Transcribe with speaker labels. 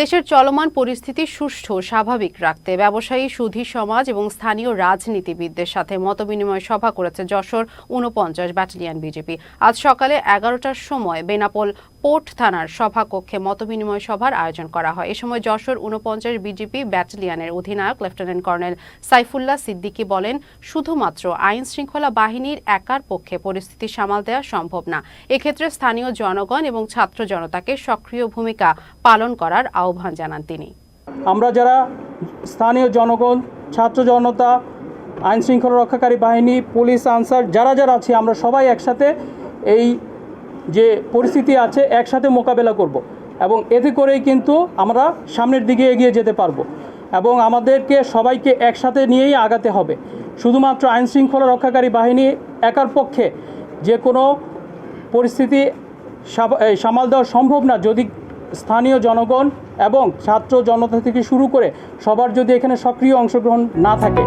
Speaker 1: দেশের চলমান পরিস্থিতি সুষ্ঠু, স্বাভাবিক রাখতে ব্যবসায়ী, সুধী সমাজ এবং স্থানীয় রাজনীতিবিদদের সাথে মতবিনিময় সভা করেছে যশোর উনপঞ্চাশ ব্যাটালিয়ান বিজেপি। আজ সকালে এগারোটার সময় বেনাপোল পোর্ট থানার সভাকক্ষে মতবিনিময় সভার আয়োজন করা হয়। এ সময় যশোর উনপঞ্চাশ বিজেপি ব্যাটালিয়নের অধিনায়ক লেফটেন্যান্ট কর্নেল সাইফুল্লাহ সিদ্দিকী বলেন, শুধুমাত্র আইন শৃঙ্খলা বাহিনীর একার পক্ষে পরিস্থিতি সামাল দেওয়া সম্ভব না। এক্ষেত্রে স্থানীয় জনগণ এবং ছাত্র জনতাকে সক্রিয় ভূমিকা পালন করার আহ্বান জানান তিনি।
Speaker 2: আমরা যারা স্থানীয় জনগণ, ছাত্র জনতা আইন শৃঙ্খলা রক্ষাকারী বাহিনী, পুলিশ, আনসার, যারা যারা আছি, আমরা সবাই একসাথে এই যে পরিস্থিতি আছে, একসাথে মোকাবেলা করব। এবং এতে করেই কিন্তু আমরা সামনের দিকে এগিয়ে যেতে পারব। এবং আমাদেরকে সবাইকে একসাথে নিয়েই আগাতে হবে। শুধুমাত্র আইন শৃঙ্খলা রক্ষাকারী বাহিনী একার পক্ষে যে কোনো পরিস্থিতি সামাল দেওয়া সম্ভব না। যদি স্থানীয় জনগণ এবং ছাত্র জনতা থেকে শুরু করে সবার যদি এখানে সক্রিয় অংশগ্রহণ না থাকে।